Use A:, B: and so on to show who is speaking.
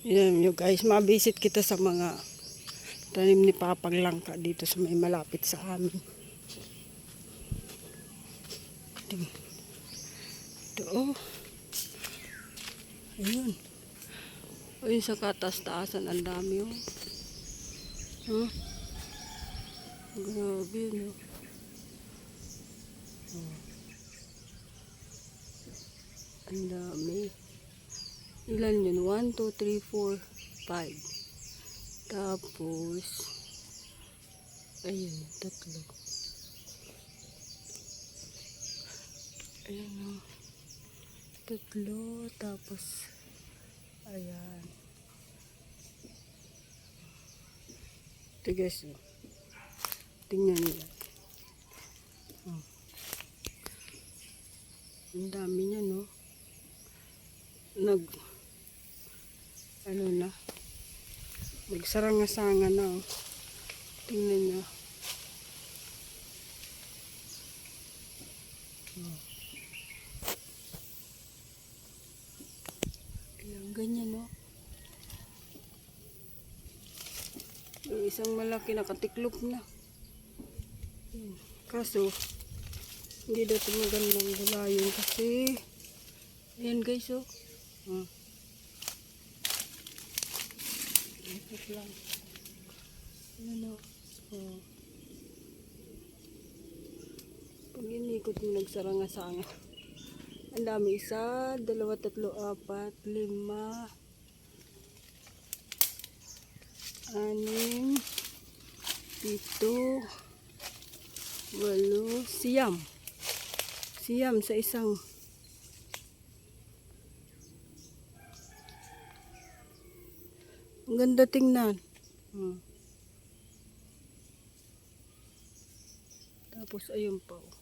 A: Yan nyo guys, mabisit kita sa mga tanim ni Papang Langka dito sa may malapit sa amin. Ito, ito oh. Ayun. Ayun sa katas-taasan, ang dami oh. Huh? Grabe oh. Oh. Ang dami. Ilan yun? 1, 2, 3, 4, 5. Tapos, ayun, tatlo. Ayun o. Tatlo, tapos, ayan. Ito guys, oh. tingnan nyo. Oh. Ang dami niya, no? Nag, ano na, nagsaranga-sanga na, oh. Tingnan nyo. Oh. Ayan, ganyan, no? Yung isang malaki nakatiklop na. Ayan. Kaso, hindi daw ito magandang gulayin kasi, ayan guys, oh. Hmm. Lang. Ayan, oh. Oh. Pag inikot mo nagsaranga-sanga. Ang dami. Isa, dalawa, tatlo, apat, lima, anim, pito, walo, siyam. Siyam sa isang. Ang ganda tingnan. Hmm. Tapos ayun pa. oh.